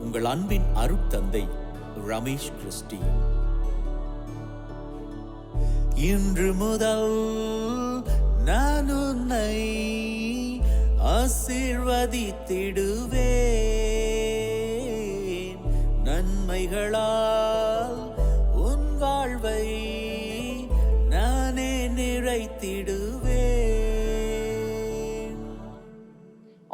உங்கள் அன்பின் அருட்தந்தை ரமேஷ் கிறிஸ்டி. இன்று முதல் நான் உன்னை ஆசீர்வதித்திடுவேன். நன்மைகளால் உன் வாழ்வை நானே நிறைத்திடு.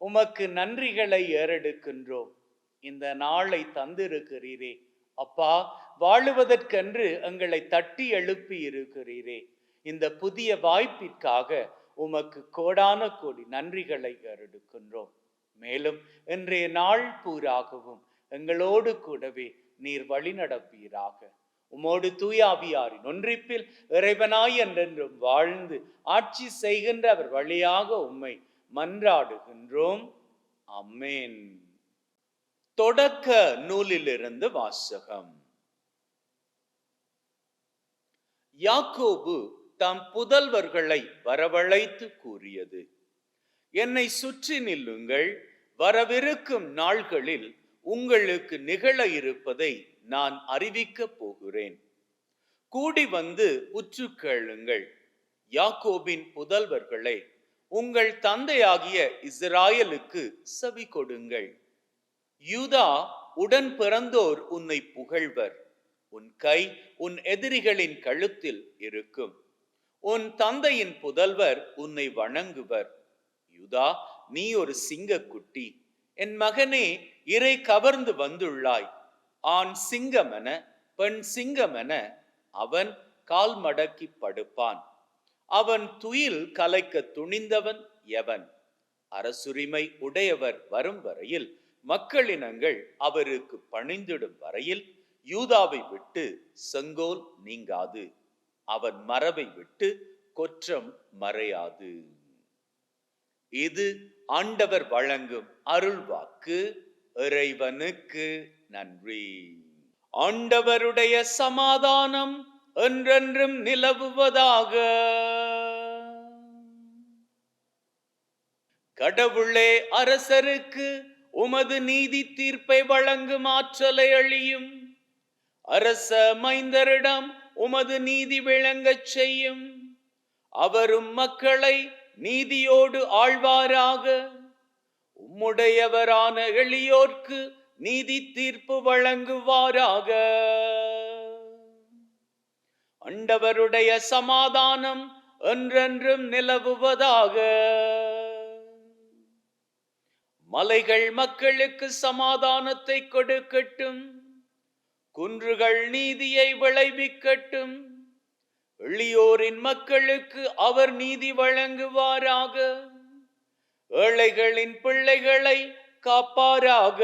உமக்கு நன்றிகளை ஏறெடுக்கின்றோம். இந்த நாளை தந்திருக்கிறீரே. அப்பா வாழுவதற்கென்று எங்களை தட்டி எழுப்பி இருக்கிறீரே. இந்த புதிய வாய்ப்பிற்காக உமக்கு கோடான கோடி நன்றிகளை ஏறெடுக்கின்றோம். மேலும் இன்றைய நாள் பூராகவும் எங்களோடு கூடவே நீர் வழி நடப்பீராக உமோடு தூயாவியாரின் ஒன்றிப்பில் இறைவனாய் என்றென்றும் வாழ்ந்து ஆட்சி செய்கின்ற அவர் வழியாக உம்மை மன்றாடுகின்றோம். அம்மேன் தொடக்க நூலிலிருந்து வாசகம். யாக்கோபு தம் புதல்வர்களை வரவழைத்து கூறியது என்னை சுற்றி நில்லுங்கள் வரவிருக்கும் நாள்களில் உங்களுக்கு நிகழ இருப்பதை நான் அறிவிக்கப் போகிறேன். கூடி வந்து உற்று கேளுங்கள். யாக்கோபின் புதல்வர்களே உங்கள் தந்தையாகிய இஸ்ராயலுக்கு செவி கொடுங்கள். யூதா உடன் பிறந்தோர் உன்னை புகழ்வர். உன் கை உன் எதிரிகளின் கழுத்தில் இருக்கும். உன் தந்தையின் புதல்வர் உன்னை வணங்குவர். யூதா நீ ஒரு சிங்கக்குட்டி. என் மகனே இறை கவர்ந்து வந்துள்ளாய். ஆண் சிங்கமென பெண் சிங்கமென அவன் கால் மடக்கி படுப்பான். அவன் துயில் கலைக்க துணிந்தவன் எவன்? அரசுரிமை உடையவர் வரும் வரையில் மக்களினங்கள் அவருக்கு பணிந்திடும் வரையில் யூதாவை விட்டு செங்கோல் நீங்காது. அவன் மரபை விட்டு கொற்றம் மறையாது. இது ஆண்டவர் வழங்கும் அருள்வாக்கு இறைவனுக்கு நன்றி. ஆண்டவருடைய சமாதானம் என்றென்றும் நிலவுவதாக. கடவுளே அரசருக்கு உமது நீதி தீர்ப்பை வழங்கும் ஆற்றலை அழியும். அரச மைந்தரிடம் உமது நீதி விளங்கச் செய்யும். அவரும் மக்களை நீதியோடு ஆழ்வாராக. உம்முடையவரான எளியோர்க்கு நீதி தீர்ப்பு வழங்குவாராக. அண்டவருடைய சமாதானம் என்றென்றும் நிலவுவதாக. மலைகள் மக்களுக்கு சமாதானத்தை கொடுக்கட்டும். குன்றுகள் நீதியை விளைவிக்கட்டும். எளியோரின் மக்களுக்கு அவர் நீதி வழங்குவாராக. ஏழைகளின் பிள்ளைகளை காப்பாராக.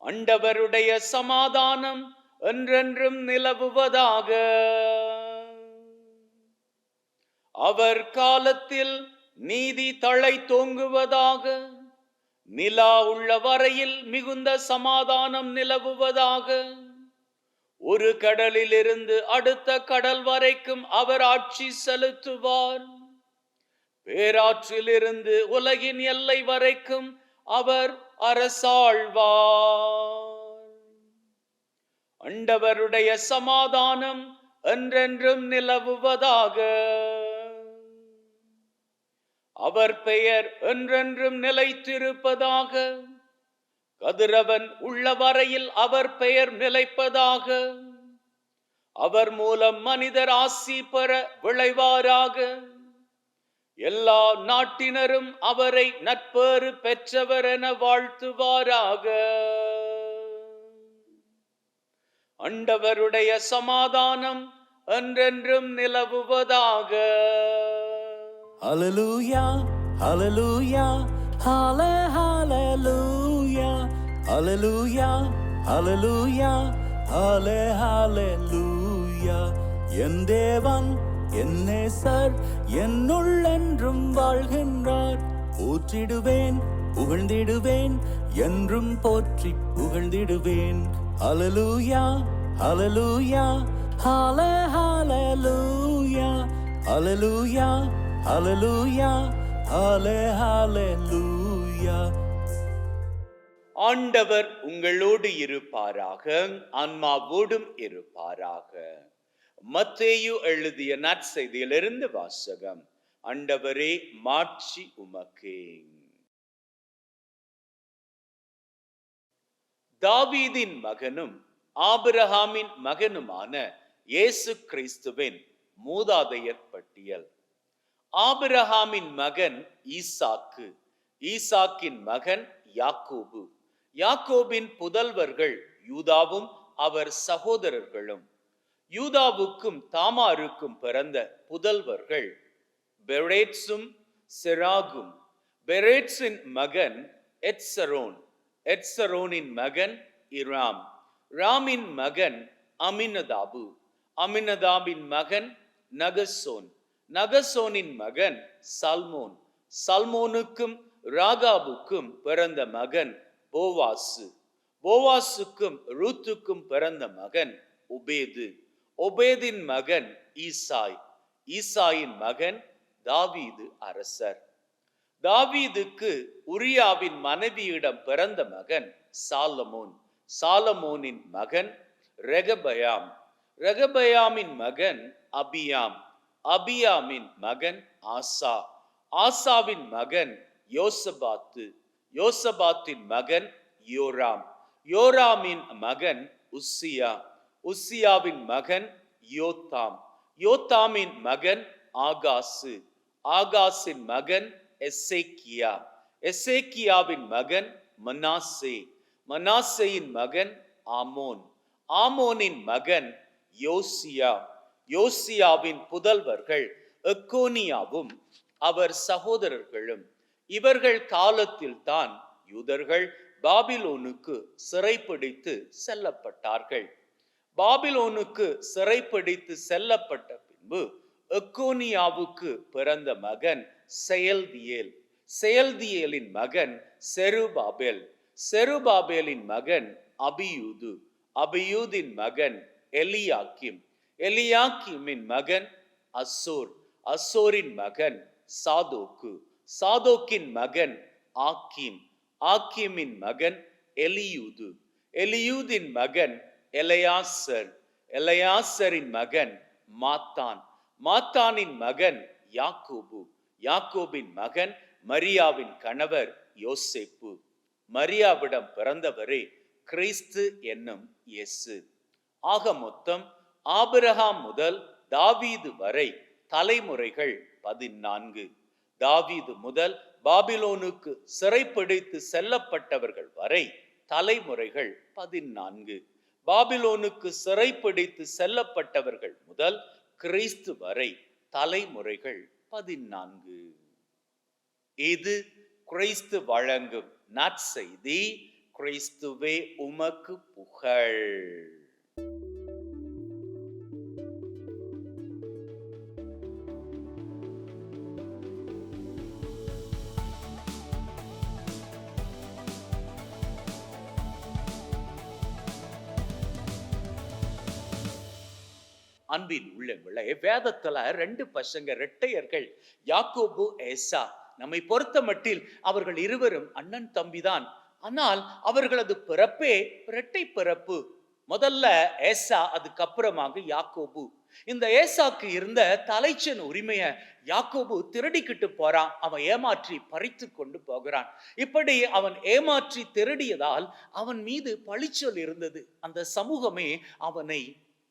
அண்டவருடைய சமாதானம் என்றென்றும் நிலவுவதாக. அவர் காலத்தில் நீதி தழை தோங்குவதாக நிலா உள்ள வரையில் மிகுந்த சமாதானம் நிலவுவதாக. ஒரு கடலிலிருந்து அடுத்த கடல் வரைக்கும் அவர் ஆட்சி செலுத்துவார். பேராற்றிலிருந்து உலகின் எல்லை வரைக்கும் அவர் அரசாழ்வார். அண்டவருடைய சமாதானம் என்றென்றும் நிலவுவதாக. அவர் பெயர் என்றென்றும் நிலைத்திருப்பதாக. கதிரவன் உள்ள வரையில் அவர் பெயர் நிலைப்பதாக. அவர் மூலம் மனிதர் ஆசி பெற விளைவாராக. எல்லா நாட்டினரும் அவரை நட்பேறு பெற்றவர் என வாழ்த்துவாராக. அண்டவருடைய சமாதானம் என்றென்றும் நிலவுவதாக. Hallelujah, hallelujah, halle, hallelujah, hallelujah, hallelujah, halle, hallelujah. என் தேவன் என் நேசர் என்னுள் என்றும் வாழ்கின்றார் போற்றிடுவேன் புகழ்ந்திடுவேன் என்றும் போற்றி புகழ்ந்திடுவேன் அலலூயா அலலூயா ஹால ஹாலலூயா அலலூயா ஆண்டவர் உங்களோடு இருப்பாராக ஆன்மாவோடும் இருப்பாராக. மத்தேயு எழுதிய நற்செய்தியிலிருந்து வாசகம் ஆண்டவரே மாட்சி உமக்கே. தாவீதின் மகனும் ஆபிரஹாமின் மகனுமான இயேசு கிறிஸ்துவின் மூதாதையர் பட்டியல். ஆபிரஹாமின் மகன் ஈசாக்கு. ஈசாக்கின் மகன் யாக்கோபு. யாக்கோபின் புதல்வர்கள் யூதாவும் அவர் சகோதரர்களும். யூதாவுக்கும் தாமாருக்கும் பிறந்த புதல்வர்கள் பெரேட்ஸும் செராகும். பெரேட்ஸின் மகன் எட்சரோன் எட்சரோனின் மகன் இராம். ராமின் மகன் அமினதாபு. அமினதாபின் மகன் நகசோன். நகசோனின் மகன் சல்மோன். சல்மோனுக்கும் ராகாபுக்கும் பிறந்த மகன் போவாசு. போவாசுக்கும் ரூத்துக்கும் பிறந்த மகன் ஒபேது ஒபேதின் மகன் ஈசாய். ஈசாயின் மகன் தாவீது அரசர். தாவீதுக்கு உரியாவின் மனைவியிடம் பிறந்த மகன் சாலமோன். சாலமோனின் மகன் ரெகபயாம். ரெகபயாமின் மகன் அபியாம். அபியாமின் மகன் ஆசா. ஆசாவின் மகன் யோசபாத்து. யோசபாத்தின் மகன் யோராம். யோராமின் மகன் உஸ்ஸியா உஸ்ஸியாவின் மகன் யோத்தாம். யோத்தாமின் மகன் ஆகாசு. ஆகாசின் மகன் எசேக்கியா. எசேக்கியாவின் மகன் மனாசே. மனாசேயின் மகன் ஆமோன். ஆமோனின் மகன் யோசியா. யோசியாவின் புதல்வர்கள் எக்கோனியாவும் அவர் சகோதரர்களும். இவர்கள் காலத்தில் தான் யூதர்கள் பாபிலோனுக்கு சிறைப்பிடித்து செல்லப்பட்டார்கள். பாபிலோனுக்கு சிறைப்பிடித்து செல்லப்பட்ட பின்பு எக்கோனியாவுக்கு பிறந்த மகன் செயல்தியேல். செயல்தியேலின் மகன் செருபாபேல். செருபாபேலின் மகன் அபியூது. அபியூதின் மகன் எலியாக்கிம். எலியாக்கிமின் மகன் அசோர். அசோரின் மகன் சாதோக்கு. சாதோக்கின் மகன் ஆக்கீம். ஆக்கீமின் மகன் எலியூது. எலியூதின் மகன் எலையாசர். எலையாசரின் மகன் மாத்தான். மாத்தானின் மகன் யாக்கோபு. யாக்கோபின் மகன் மரியாவின் கணவர் யோசேப்பு. மரியாவிடம் பிறந்தவரே கிறிஸ்து என்னும் இயேசு. ஆக மொத்தம் ஆபிரகாம் முதல் தாவீது வரை தலைமுறைகள் பதினான்கு. தாவீது முதல் பாபிலோனுக்கு சிறைப்பிடித்து செல்லப்பட்டவர்கள் வரை தலைமுறைகள் பதினான்கு. பாபிலோனுக்கு சிறைப்பிடித்து செல்லப்பட்டவர்கள் முதல் கிறிஸ்து வரை தலைமுறைகள் பதினான்கு. இது கிறிஸ்து வழங்கும் நற்செய்தி. கிறிஸ்துவே உமக்கு புகழ். அன்பின் உள்ளங்களே. வேதத்துல ரெண்டு பசங்க ரெட்டையர்கள் யாக்கோபு ஏசா நம்மை பொறுத்த மட்டில் அவர்கள் இருவரும் அண்ணன் தம்பிதான். ஆனால் அவர்களது பிறப்பே இரட்டை பிறப்பு. முதல்ல ஏசா அதுக்கப்புறமாக யாக்கோபு. இந்த ஏசாக்கு இருந்த தலைச்சன் உரிமைய யாக்கோபு திருடிக்கிட்டு போறான். அவன் ஏமாற்றி பறித்து கொண்டு போகிறான். இப்படி அவன் ஏமாற்றி திருடியதால் அவன் மீது பழிச்சொல் இருந்தது. அந்த சமூகமே அவனை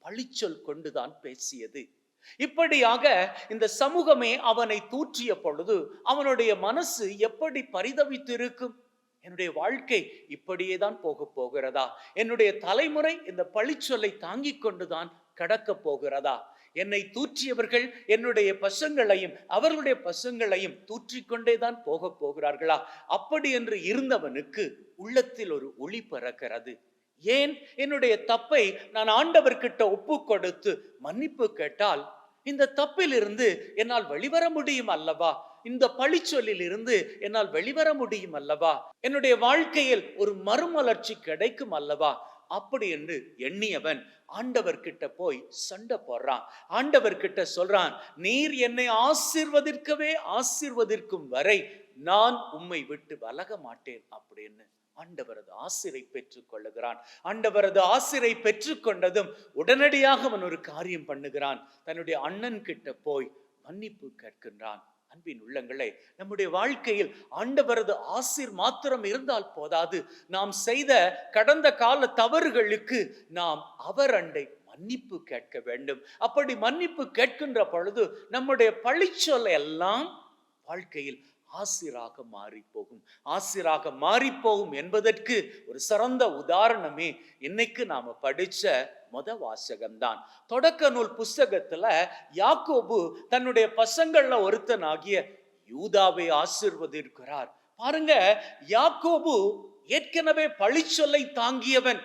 பழிச்சொல் கொண்டுதான் பேசியது. இப்படியாக இந்த சமூகமே அவனை தூற்றிய பொழுது அவனுடைய மனசு எப்படி பரிதவித்திருக்கும்? என்னுடைய வாழ்க்கை இப்படியே தான் போக போகிறதா? என்னுடைய தலைமுறை இந்த பழிச்சொல்லை தாங்கிக் கொண்டுதான் கடக்க போகிறதா? என்னை தூற்றியவர்கள் என்னுடைய பசங்களையும் அவர்களுடைய பசங்களையும் தூற்றிக்கொண்டே தான் போக போகிறார்களா? அப்படி என்று இருந்தவனுக்கு உள்ளத்தில் ஒரு ஒளி பறக்கிறது. ஏன் என்னுடைய தப்பை நான் ஆண்டவர்கிட்ட ஒப்பு கொடுத்து மன்னிப்பு கேட்டால் இந்த தப்பிலிருந்து என்னால் வெளிவர முடியும் அல்லவா? இந்த பழிச்சொல்லில் இருந்து என்னால் வெளிவர முடியும் அல்லவா? என்னுடைய வாழ்க்கையில் ஒரு மறுமலர்ச்சி கிடைக்கும் அல்லவா? அப்படி என்று எண்ணியவன் ஆண்டவர்கிட்ட போய் சண்டை போடுறான். ஆண்டவர்கிட்ட சொல்றான் நீர் என்னை ஆசிர்வதிக்கவே ஆசிர்வதற்கும் வரை நான் உம்மை விட்டு விலக மாட்டேன் அப்படின்னு. ஆண்டவரது ஆசிரை பெற்றுக் கொள்ளுகிறான் ஆண்டவரது ஆசிரை பெற்றுக்கொண்டதும் உடனடியாக அவன் ஒரு காரியம் பண்ணுகிறான். தன்னுடைய அண்ணன் கிட்ட போய் மன்னிப்பு கேட்கின்றான். அன்பின் உள்ளங்களே நம்முடைய வாழ்க்கையில் ஆண்டவரது ஆசிர் மாத்திரம் இருந்தால் போதாது. நாம் செய்த கடந்த கால தவறுகளுக்கு நாம் அவர் அண்டை மன்னிப்பு கேட்க வேண்டும். அப்படி மன்னிப்பு கேட்கின்ற பொழுது நம்முடைய பழிச்சொல்லை எல்லாம் வாழ்க்கையில் ஆசிராக மாறி போகும் ஆசிராக மாறி போகும் என்பதற்கு ஒரு சிறந்த உதாரணமே இன்னைக்கு நாம படிச்ச மொத வாசகம்தான். தொடக்க நூல் புஸ்தகத்துல யாக்கோபு தன்னுடைய பசங்கள்ல ஒருத்தனாகிய யூதாவை ஆசிர்வதிக்கிறார் பாருங்க யாக்கோபு ஏற்கனவே பழிச்சொல்லை தாங்கியவன்.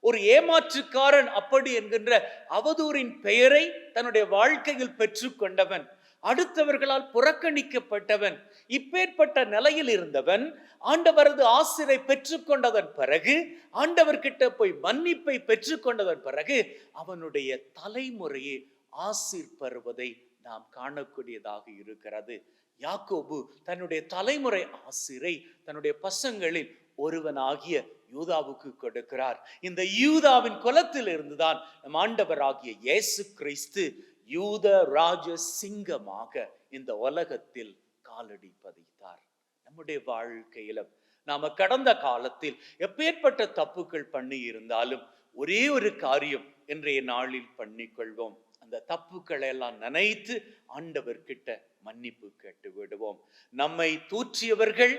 ஒரு ஏமாற்றுக்காரன் அப்படி என்கின்ற அவதூறின் பெயரை தன்னுடைய வாழ்க்கையில் பெற்றுக்கொண்டவன். அடுத்தவர்களால் புறக்கணிக்கப்பட்டவன். இப்பேற்பட்ட நிலையில் இருந்தவன் ஆண்டவரது ஆசிரை பெற்றுக்கொண்டதன் பிறகு ஆண்டவர்கிட்ட போய் மன்னிப்பை பெற்றுக்கொண்டதன் பிறகு அவனுடைய தலைமுறையை ஆசிர் பெறுவதை நாம் காணக்கூடியதாக இருக்கிறது. யாக்கோபு தன்னுடைய தலைமுறை ஆசிரை தன்னுடைய பசங்களில் ஒருவனாகிய யூதாவுக்கு கொடுக்கிறார். இந்த யூதாவின் குலத்தில் இருந்துதான் நம் ஆண்டவராகிய இயேசு கிறிஸ்து யூத ராஜ சிங்கமாக இந்த உலகத்தில் காலடி பதித்தார். நம்முடைய வாழ்க்கையில நாம கடந்த காலத்தில் எப்பேற்பட்ட தப்புகள் பண்ணி இருந்தாலும் ஒரே ஒரு காரியம் இன்றைய நாளில் பண்ணிக்கொள்வோம். அந்த தப்புக்களை எல்லாம் நினைத்து ஆண்டவர்கிட்ட மன்னிப்பு கேட்டு விடுவோம் நம்மை தூற்றியவர்கள்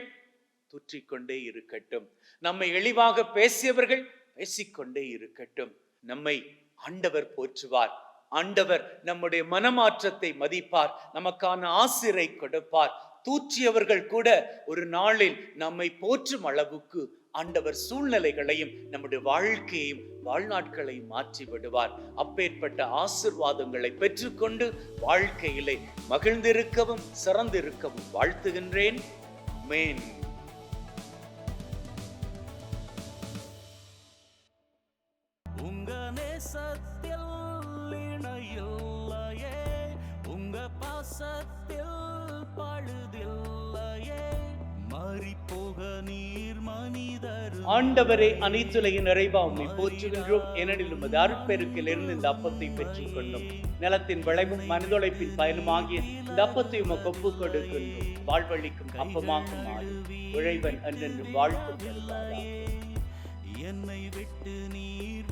தூற்றிக்கொண்டே இருக்கட்டும். நம்மை எளிவாக பேசியவர்கள் பேசிக்கொண்டே இருக்கட்டும். நம்மை ஆண்டவர் போற்றுவார். ஆண்டவர் நம்முடைய மனமாற்றத்தை மதிப்பார் நமக்கான ஆசிரை கொடுப்பார். தூற்றியவர்கள் கூட ஒரு நாளில் நம்மை போற்றும் அளவுக்கு ஆண்டவர் சூழ்நிலைகளையும் நம்முடைய வாழ்க்கையையும் வாழ்நாட்களையும் மாற்றி விடுவார். அப்பேற்பட்ட ஆசிர்வாதங்களை பெற்றுக்கொண்டு வாழ்க்கையிலே மகிழ்ந்திருக்கவும் சிறந்திருக்கவும் வாழ்த்துகின்றேன். மேன் ஆண்டவரே அனைத்துலகின் நிறைவா உண்மை போற்றுகின்றோம். ஏனெனில் உமது அருட்பெருக்கிலிருந்து இந்த அப்பத்தை பெற்றுக் கொண்டோம் நிலத்தின் விளைவும் மனிதொழைப்பின் பயனுமாகிய இந்த அப்பத்தை உமக்கு ஒப்பு கொடுக்கின்றோம் வாழ்வழிக்கும் அப்பமாக மாறி உழைவன் என்றென்று வாழ்த்து என்னை விட்டு நீர்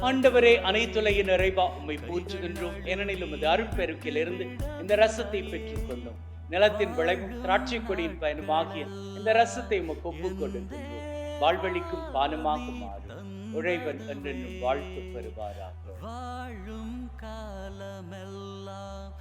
ஆண்டவரே அனைத்துலகின் நிறைவா உம்மை போற்றுகின்றோம். ஏனெனில் உமது அருட்பெருக்கிலிருந்து இந்த ரசத்தை பெற்றுக் கொண்டோம் நிலத்தின் விளைவும் திராட்சை கொடியின் பயனும் ஆகிய இந்த ரசத்தை உமக்கு ஒப்புக் கொடுக்கின்றோம் வாழ்வழிக்கும் பானமாக மாறும் உழைவன் என்றென்றும் வாழ்த்து பெறுவாராக. வாழும் காலமெல்லாம்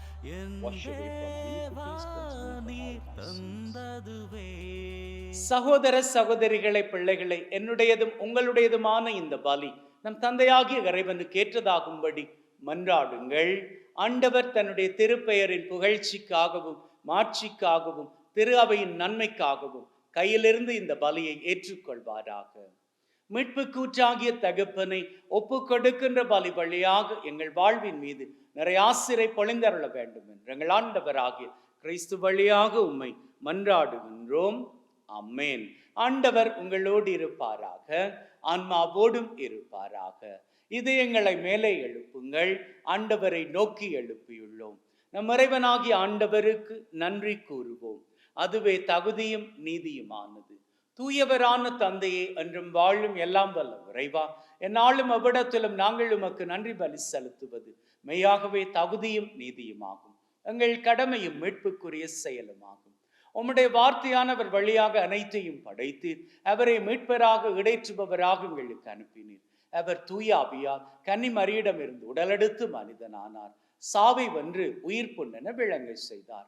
சகோதர சகோதரிகளை பிள்ளைகளை என்னுடையதும் உங்களுடையதுமான இந்த பலி நம் தந்தையாகிய இறைவனுக்கு ஏற்றதாகும்படி மன்றாடுங்கள். ஆண்டவர் தன்னுடைய திருப்பெயரின் புகழ்ச்சிக்காகவும் மாட்சிக்காகவும் திரு அவையின் நன்மைக்காகவும் கையிலிருந்து இந்த பலியை ஏற்றுக்கொள்வாராக. மீட்பு கூற்றாகிய தகப்பனை ஒப்பு கொடுக்கின்ற பலி வழியாக எங்கள் வாழ்வின் மீது நிறைய ஆசிரை பொழிந்தருள வேண்டும் என்று எங்கள் ஆண்டவராகிய கிறிஸ்து வழியாக உம்மை மன்றாடுகின்றோம். அம்மேன் ஆண்டவர் உங்களோடு இருப்பாராக ஆன்மாவோடும் இருப்பாராக. இதயங்களை மேலே எழுப்புங்கள் ஆண்டவரை நோக்கி எழுப்பியுள்ளோம். நம் இறைவனாகிய ஆண்டவருக்கு நன்றி கூறுவோம். அதுவே தகுதியும் நீதியுமானது. தூயவரான தந்தையே என்றும் வாழும் எல்லாம் வல்ல விரைவா என்னாலும் அவ்விடத்திலும் நாங்கள் உமக்கு நன்றி பலி செலுத்துவது. மெய்யாகவே தகுதியும் நீதியுமாகும். எங்கள் கடமையும் மீட்புக்குரிய செயலுமாகும். உம்முடைய வார்த்தையானவர் வழியாக அனைத்தையும் படைத்து அவரை மீட்பராக இடைற்றுபவராக எங்களுக்கு அனுப்பினீர். அவர் தூய ஆவியார் கன்னி உடலெடுத்து மனிதனானார். சாவை வென்று உயிர் பொன்னென விளங்க செய்தார்.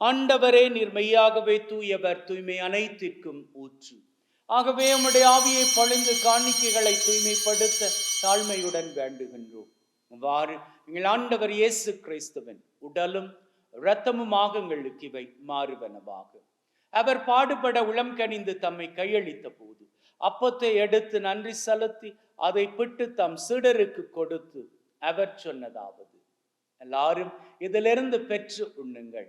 ஆண்டவரே நீர் மெய்யாகவே தூயவர் தூய்மை அனைத்திற்கும் ஊற்று. ஆகவே உம்முடைய ஆவியை பழிந்து காணிக்கைகளை தூய்மைப்படுத்த தாழ்மையுடன் வேண்டுகின்றோம். இவ்வாறு எங்கள் ஆண்டவர் இயேசு கிறிஸ்துவன் உடலும் இரத்தமுமாக எங்களுக்கு இவை மாறுவனவாக. அவர் பாடுபட உளம் கனிந்து தம்மை கையளித்த போது அப்பத்தை எடுத்து நன்றி செலுத்தி அதை பிட்டு தம் சீடருக்கு கொடுத்து அவர் சொன்னதாவது எல்லாரும் இதிலிருந்து பெற்று உண்ணுங்கள்.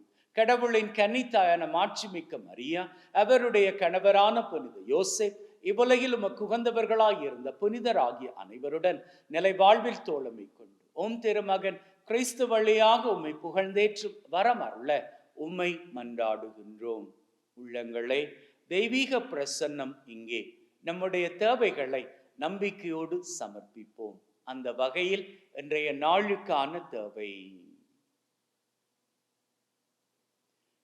கடவுளின் கன்னித்தாயான மாட்சிமிக்க மரியா அவருடைய கணவரான புனித யோசேப் இவ்வுலகில் உமக்கு உகந்தவர்களாய் இருந்த புனிதராகிய அனைவருடன் நிலை வாழ்வில் தோழமை கொண்டு ஓம் திருமகன் கிறிஸ்து வழியாக உம்மை புகழ்ந்தேற்றும் வரமருள உம்மை மன்றாடுகின்றோம். உள்ளங்களே தெய்வீக பிரசன்னம் இங்கே. நம்முடைய தேவைகளை நம்பிக்கையோடு சமர்ப்பிப்போம். அந்த வகையில் இன்றைய நாளுக்கான தேவை.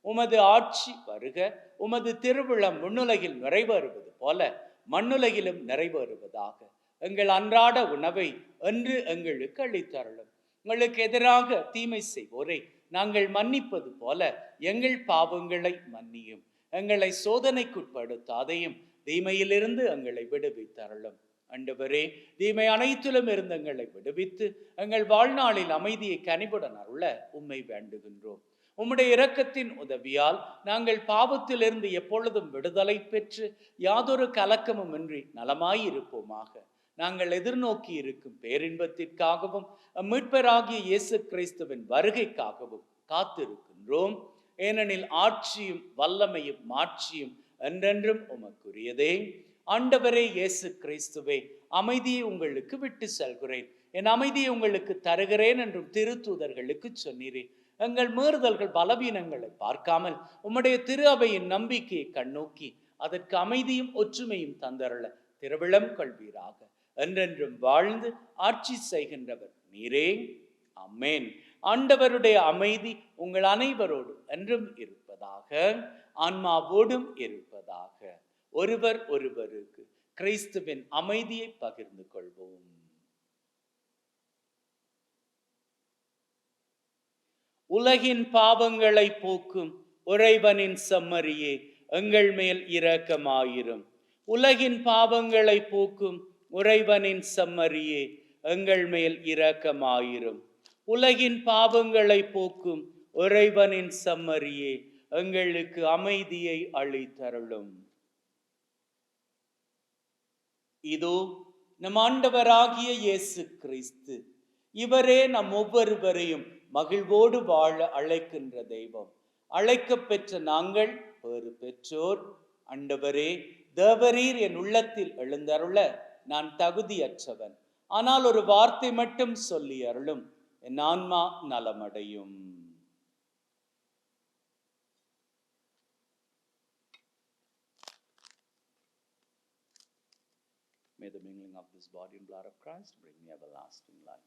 உமது ஆட்சி வருக உமது திருவிழம் முன்னுலகில் நிறைவேறுவது போல மண்ணுலகிலும் நிறைவேறுவதாக. எங்கள் அன்றாட உணவை என்று எங்களுக்கு அளித்தருளும். உங்களுக்கு எதிராக தீமை செய்வோரை நாங்கள் மன்னிப்பது போல எங்கள் பாவங்களை மன்னியும். எங்களை சோதனைக்குட்படுத்தாதையும் தீமையிலிருந்து எங்களை விடுவித்தருளும். ஆண்டவரே தீமை அனைத்திலும் இருந்து எங்களை விடுவித்து எங்கள் வாழ்நாளில் அமைதியை கனிவுடன் அருள உண்மை வேண்டுகின்றோம். உம்முடைய இரக்கத்தின் உதவியால் நாங்கள் பாவத்திலிருந்து எப்பொழுதும் விடுதலை பெற்று யாதொரு கலக்கமும் இன்றி நலமாயிருப்போமாக நாங்கள் எதிர்நோக்கி இருக்கும் பேரின்பத்திற்காகவும் மீட்பராகிய இயேசு கிறிஸ்துவின் வருகைக்காகவும் காத்திருக்கின்றோம். ஏனெனில் ஆட்சியும் வல்லமையும் மாட்சியும் என்றென்றும் உமக்குரியதே. ஆண்டவரே இயேசு கிறிஸ்துவே அமைதியை உங்களுக்கு விட்டு செல்கிறேன். என் அமைதியை உங்களுக்கு தருகிறேன் என்றும் திருத்தூதர்களுக்கு சொன்னீரேன் எங்கள் மீறுதல்கள் பலவீனங்களை பார்க்காமல் உம்முடைய திரு அவையின் நம்பிக்கையை கண்ணோக்கி அதற்கு அமைதியும் ஒற்றுமையும் தந்தருள திருவிழம் கொள்வீராக. என்றென்றும் வாழ்ந்து ஆட்சி செய்கின்றவர் நீரே. அம்மேன் ஆண்டவருடைய அமைதி உங்கள் அனைவரோடு என்றும் இருப்பதாக ஆன்மாவோடும் இருப்பதாக. ஒருவர் ஒருவருக்கு கிறிஸ்துவின் அமைதியை பகிர்ந்து கொள்வோம். உலகின் பாவங்களை போக்கும் உறைவனின் செம்மறியே எங்கள் மேல் இரக்கமாயிரும். உலகின் பாவங்களை போக்கும் உறைவனின் செம்மறியே எங்கள் மேல் இரக்கமாயிரும். உலகின் பாவங்களை போக்கும் உறைவனின் செம்மறியே எங்களுக்கு அமைதியை அளித்தருளும். இதோ நம் ஆண்டவராகிய இயேசு கிறிஸ்து. இவரே நம் ஒவ்வொருவரையும் மகிழ்வோடு வாழ அழைக்கின்ற தெய்வம். அழைக்க பெற்ற நாங்கள் பேறு பெற்றோர். அண்டவரே தேவரீர் என் உள்ளத்தில் எழுந்தருள நான் தகுதியற்றவன். ஆனால் ஒரு வார்த்தை மட்டும் சொல்லி அருளும் என் ஆன்மா நலமடையும். May the mingling of this body and blood of Christ bring me everlasting life.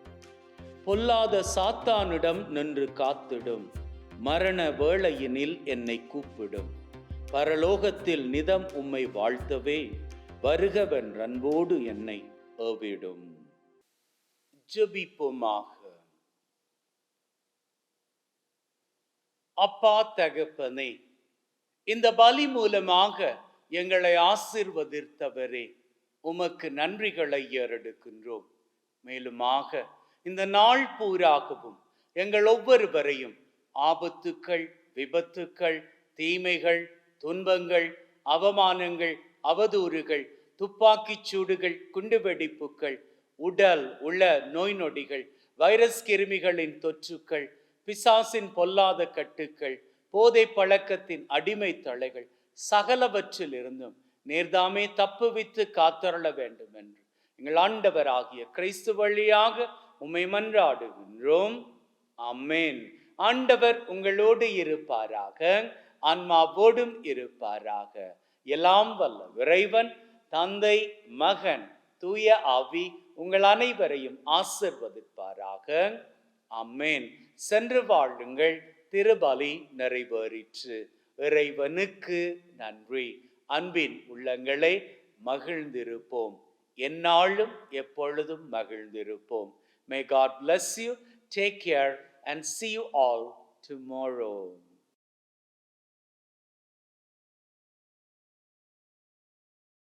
பொல்லாத சாத்தானிடம் நின்று காத்திடும். மரண வேளையினில் என்னை கூப்பிடும். பரலோகத்தில் நிதம் உம்மை வாழ்த்தவே வருகவன் அன்போடு என்னை ஏவிடும். ஜெபிப்போமாக. அப்பா தகப்பனே இந்த பலி மூலமாக எங்களை ஆசிர்வதித்தவரே உமக்கு நன்றிகளை ஏறெடுக்கின்றோம். மேலுமாக இந்த நாள் பூராகவும் எங்கள் ஒவ்வொருவரையும் ஆபத்துக்கள் விபத்துக்கள் தீமைகள் துன்பங்கள் அவமானங்கள் அவதூறுகள் துப்பாக்கிச் சூடுகள் குண்டுவெடிப்புகள் உடல் உள நோய் நொடிகள் வைரஸ் கிருமிகளின் தொற்றுக்கள் பிசாசின் பொல்லாத கட்டுக்கள் போதை பழக்கத்தின் அடிமை தலைகள் சகலவற்றிலிருந்தும் நேர்தாமே தப்புவித்து காத்தருள வேண்டும் என்று எங்கள் ஆண்டவராகிய கிறிஸ்து வழியாக உம்மை மன்றாடுகின்றோம் அம்மேன் ஆண்டவர் உங்களோடு இருப்பாராக. ஆன்மாவோடும் இருப்பாராக. எல்லாம் வல்ல இறைவன் தந்தை மகன் தூய ஆவி உங்கள் அனைவரையும் ஆசிர்வதிப்பாராக. அம்மேன் சென்று வாழுங்கள். திருபலி நிறைவேறிற்று. இறைவனுக்கு நன்றி. அன்பின் உள்ளங்களை மகிழ்ந்திருப்போம். எந்நாளும் எப்பொழுதும் மகிழ்ந்திருப்போம். May God bless you. Take care and see you all tomorrow.